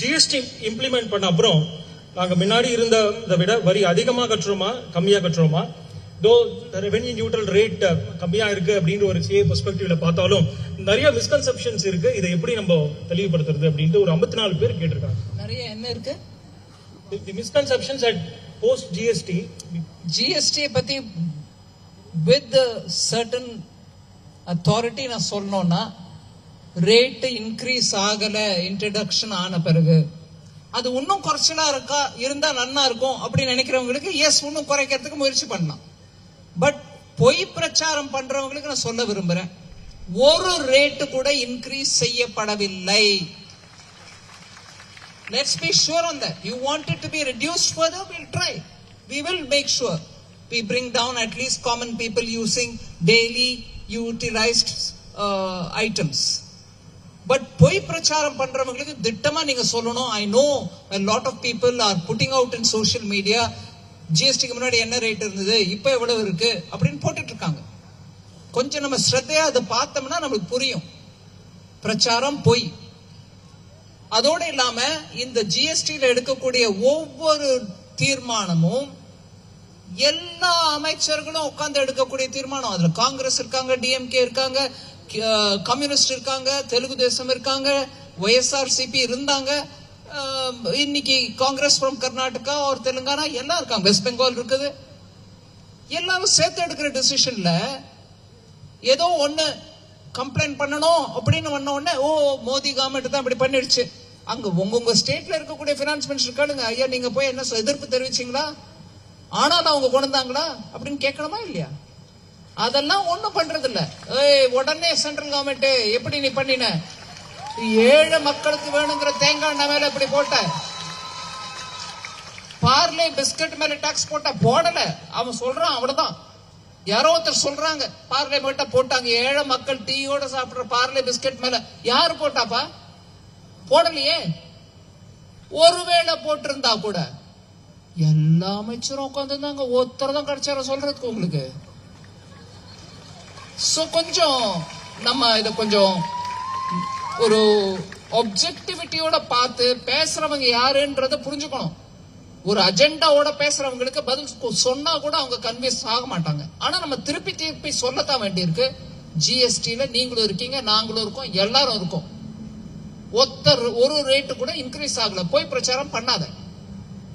GST implement பண்ண அப்புறம் நாங்க முன்னாடி இருந்ததை விட வரி அதிகமா கட்டுறோமா? கம்மியா கட்டுறோமா? தோ ரெவென்யூ நியூட்ரல் ரேட் கம்மியா இருக்கு அப்படின்ற ஒரு சிஏ பெர்ஸ்பெக்டிவ்ல பார்த்தாலும் நிறைய மிஸ்கன்செப்ஷன்ஸ் இருக்கு. இதை எப்படி நம்ம தெளிவுபடுத்துறது அப்படின்ட்டு ஒரு 54 நாலு பேர் கேட்டிருக்காங்க. நிறைய என்ன இருக்கு? The misconceptions at post GST GST பத்தி வித் சர்டன் அத்தாரிட்டி நான் சொல்லணும்னா ரேட்டு இன்க்ரீஸ் ஆகலை இன்ட்ரடக்ஷன் ஆன பிறகு. அது இன்னும் குறைச்சலா இருக்கா? இருந்தா நன்னா இருக்கும் அப்படின்னு நினைக்கிறவங்களுக்கு எஸ் இன்னும் குறைக்கிறதுக்கு முயற்சி பண்ணலாம். பட் பொய் பிரச்சாரம் பண்றவங்களுக்கு நான் சொல்ல விரும்புறேன். ஒரு ரேட்டு கூட இன்க்ரீஸ் செய்யப்படவில்லை. Let's be sure on that you want it to be reduced further? Try we will will make sure. We bring down at least common people using daily utilized uh, items. பொய் பிரச்சாரம் பண்றவங்களுக்கு திட்டமா நீங்க சொல்லணும். I know lot of people are putting out in in media ஜிஎஸ்டிக்கு முன்னாடி என்ன rate இருந்தது? இப்போ எவ்வளவு இருக்கு? அப்படின்னு போட்டுட்டு இருக்காங்க கொஞ்சம் நம்ம ஸ்ரத்தையா அதை பார்த்தோம்னா நம்மளுக்கு புரியும். பிரச்சாரம் பொய். அதோடு இல்லாம இந்த ஜிஎஸ்டியில் எடுக்கக்கூடிய ஒவ்வொரு தீர்மானமும் எல்லா அமைச்சர்களும் உட்கார்ந்து எடுக்கக்கூடிய தீர்மானம். அதுல காங்கிரஸ் இருக்காங்க டிஎம்கே இருக்காங்க கம்யூனிஸ்ட் இருக்காங்க தெலுங்கு தேசம் இருக்காங்க ஒய்எஸ்ஆர்சிபி இருந்தாங்க இன்னைக்கு காங்கிரஸ் ஃப்ரம் கர்நாடகா ஒரு தெலுங்கானா எல்லாம் இருக்காங்க வெஸ்ட் பெங்கால் இருக்குது. எல்லாரும் சேர்த்து எடுக்கிற டிசிஷன்ல ஏதோ ஒண்ணு கம்ப்ளைண்ட் பண்ணணும் அப்படின்னு பண்ண உடனே ஓ மோடி கவர்மெண்ட் தான் இப்படி பண்ணிடுச்சு. அங்க உங்க ஸ்டேட்ல இருக்கக்கூடிய பினான்ஸ் மினிஸ்டர் கேளுங்க ஐயா நீங்க போய் என்ன எதிர்ப்பு தெரிவிச்சீங்களா? ஆனாலும் அவங்க கொண்டு வந்தாங்களா? அப்படின்னு கேட்கணுமா இல்லையா? அதெல்லாம் ஒண்ணும் பண்றது இல்ல ஏய் உடனே சென்ட்ரல் கவர்மெண்ட் எப்படி நீ பண்ணின? ஏழு மக்களுக்கு வேணுங்கிற தேங்காய் எண்ணெய் மேல இப்படி போட்ட. பார்லே பிஸ்கட் மேல டாக்ஸ் போட்ட போடல. அவன் சொல்றான் அவ்வளவுதான். யாரோ ஒருத்தர் சொல்றாங்க பார்லே போட்டா போட்டாங்க. ஏழை மக்கள் டீயோட சாப்பிடுற பார்லே பிஸ்கட் மேல. யாரு போட்டாப்பா? போடலையே. ஒருவேளை போட்டிருந்தா கூட எல்லா அமைச்சரும் உட்காந்துருந்தாங்க ஒருத்தர் தான் கிடைச்சார சொல்றதுக்கு உங்களுக்கு. ஸோ கொஞ்சம் நம்ம இதை கொஞ்சம் ஒரு ஒப்ஜெக்டிவிட்டியோட பார்த்து பேசுறவங்க யாருன்றத புரிஞ்சுக்கணும். ஒரு அஜெண்டாவோட பேசுறவங்களுக்கு பதில் சொன்னா கூட அவங்க கன்வின்ஸ் ஆக மாட்டாங்க. ஆனா நம்ம திருப்பி திருப்பி சொல்லத்தான் வேண்டியிருக்கு. ஜிஎஸ்டியில நீங்களும் இருக்கீங்க நாங்களும் இருக்கோம் எல்லாரும் இருக்கோம். ஒத்தர் ஒரு ரேட்டு கூட இன்க்ரீஸ் ஆகல. போய் பிரச்சாரம் பண்ணாத.